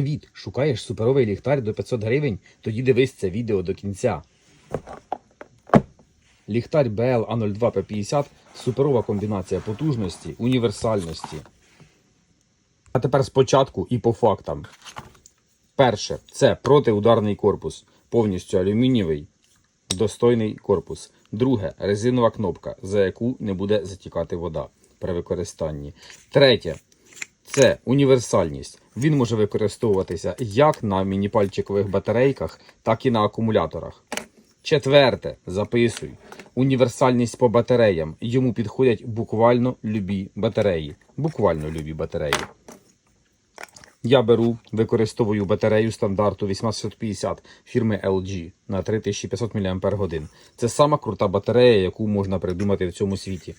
Привіт! Шукаєш суперовий ліхтар до 500 гривень? Тоді дивись це відео до кінця. Ліхтар BL A02 P50 суперова комбінація потужності, універсальності. А тепер спочатку і по фактам. Перше, це протиударний корпус, повністю алюмінієвий, достойний корпус. Друге, резинова кнопка, за яку не буде затікати вода при використанні. Третє, це універсальність. Він може використовуватися як на мініпальчикових батарейках, так і на акумуляторах. Четверте, записуй. Універсальність по батареям. Йому підходять буквально любі батареї. Буквально любі батареї. Я беру, використовую батарею стандарту 8650 фірми LG на 3500 мАч. Це сама крута батарея, яку можна придумати в цьому світі.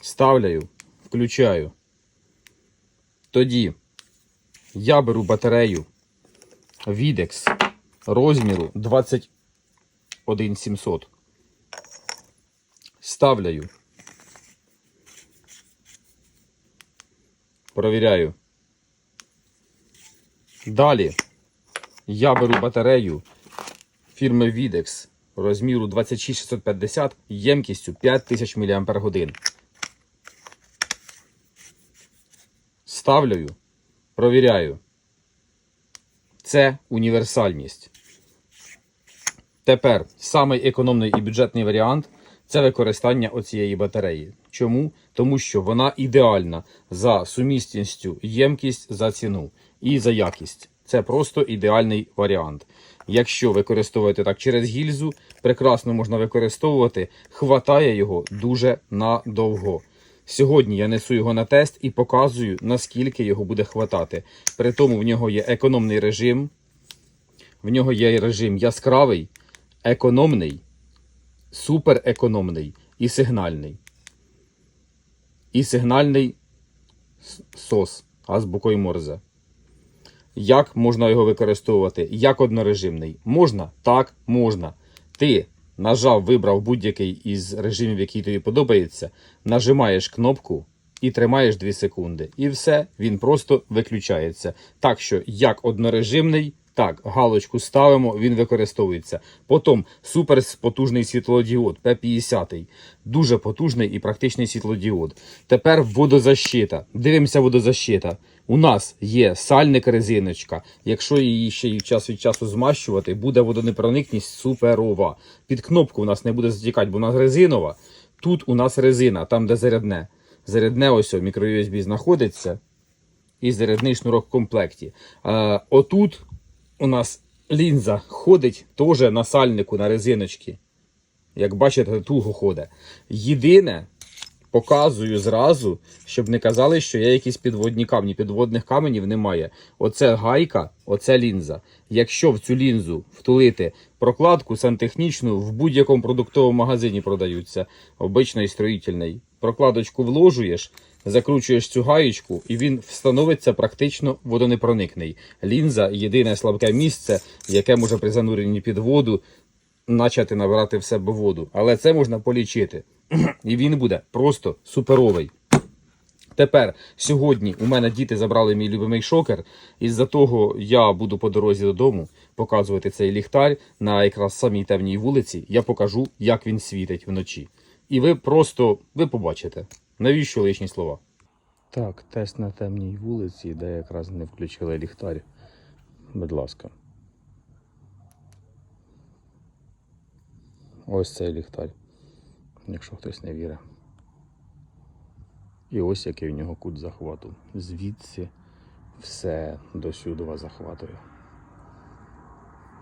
Ставляю, включаю. Тоді я беру батарею Videx розміру 21700. Ставляю. Провіряю. Далі я беру батарею фірми Videx розміру 26650 ємкістю 5000 мАч. Ставлю, провіряю. Це універсальність. Тепер самий економний і бюджетний варіант це використання оцієї батареї. Чому? Тому що вона ідеальна за сумісністю, ємкість за ціну і за якість. Це просто ідеальний варіант. Якщо використовувати так через гільзу, прекрасно можна використовувати, хватає його дуже надовго. Сьогодні я несу його на тест і показую, наскільки його буде хватати. При тому в нього є економний режим, в нього є режим яскравий, економний, суперекономний і сигнальний. І сигнальний сос азбукою Морзе. Як можна його використовувати? Як однорежимний? Можна? Так, можна. Ти нажав, вибрав будь-який із режимів, який тобі подобається, нажимаєш кнопку і тримаєш 2 секунди. І все, він просто виключається. Так що, як однорежимний, так, галочку ставимо, він використовується. Потім суперпотужний світлодіод P50. Дуже потужний і практичний світлодіод. Тепер водозащита. Дивимося водозащита. У нас є сальник резиночка. Якщо її ще й час від часу змащувати, буде водонепроникність суперова. Під кнопку у нас не буде затікати, бо вона резинова. Тут у нас резина, там де зарядне. Зарядне ось мікро-USB знаходиться і зарядний шнурок в комплекті. Е, отут у нас лінза ходить теж на сальнику на резиночці. Як бачите, туго ходить. Єдине, показую зразу, щоб не казали, що є якісь підводні камні. Підводних каменів немає. Оце гайка, оце лінза. Якщо в цю лінзу втулити прокладку сантехнічну, в будь-якому продуктовому магазині продаються, обичний строїтельний. Прокладочку вложуєш, закручуєш цю гаєчку, і він встановиться практично водонепроникний. Лінза єдине слабке місце, яке може при зануренні під воду почати набирати в себе воду. Але це можна полічити. І він буде просто суперовий. Тепер сьогодні у мене діти забрали мій любимий шокер. Із-за того я буду по дорозі додому показувати цей ліхтар на якраз самій темній вулиці. Я покажу, як він світить вночі. І ви просто ви побачите, навіщо лишні слова. Так, тест на темній вулиці, де якраз не включили ліхтар. Будь ласка. Ось цей ліхтар, якщо хтось не вірить. І ось який у нього кут захвату. Звідси все до сюди захватує.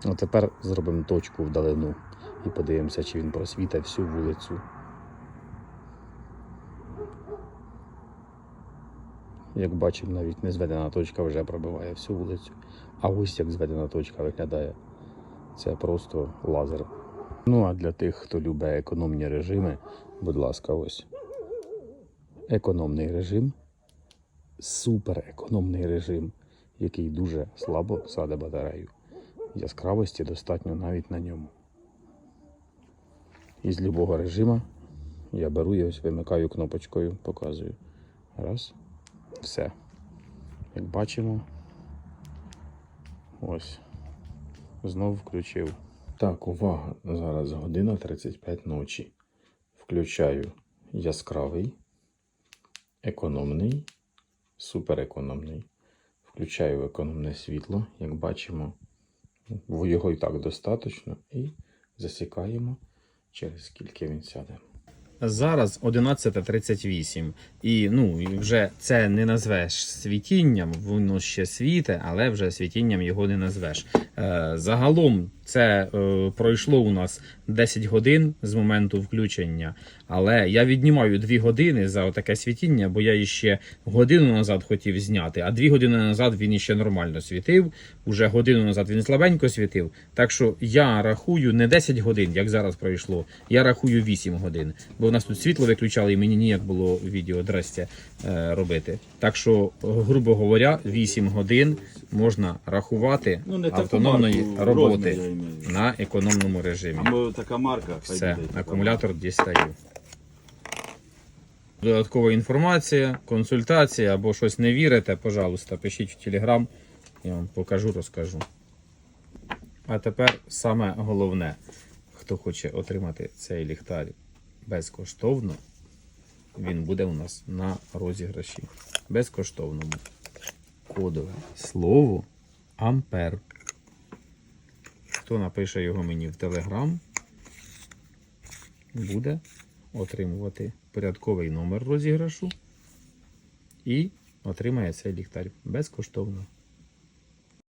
А тепер зробимо точку вдалину і подивимося, чи він просвітить всю вулицю. Як бачимо, навіть не зведена точка вже пробиває всю вулицю. А ось як зведена точка виглядає. Це просто лазер. Ну а для тих, хто любить економні режими, будь ласка, ось. Економний режим, суперекономний режим, який дуже слабо саде батарею. Яскравості достатньо навіть на ньому. Любого режиму я беру і ось вимикаю кнопочкою, показую. Раз. Все. Як бачимо, ось. Знову включив. Так, увага. Зараз година 35 ночі. Включаю яскравий, економний, суперекономний. Включаю економне світло, як бачимо, його і так достатньо. І засікаємо, через скільки він сяде. Зараз 11.38. І ну, вже це не назвеш світінням, воно ще світе, але вже світінням його не назвеш. Е, загалом це е, пройшло у нас 10 годин з моменту включення. Але я віднімаю 2 години за таке світіння, бо я іще годину назад хотів зняти, а 2 години назад він іще нормально світив. Уже годину назад він слабенько світив. Так що я рахую не 10 годин, як зараз пройшло, я рахую 8 годин. Бо в нас тут світло виключали, і мені ніяк було відео драстя е, робити. Так що, грубо говоря, 8 годин можна рахувати Ну, автономної роботи розмір, на економному режимі. Або така марка. Все, акумулятор дістаю. Додаткова інформація, консультація або щось не вірите, пожалуйста, пишіть в Телеграм, я вам покажу, розкажу. А тепер саме головне, хто хоче отримати цей ліхтар безкоштовно, він буде у нас на розіграші. Безкоштовному. Кодове слово Ампер. Хто напише його мені в Телеграм, буде отримувати порядковий номер розіграшу і отримає цей ліхтар безкоштовно.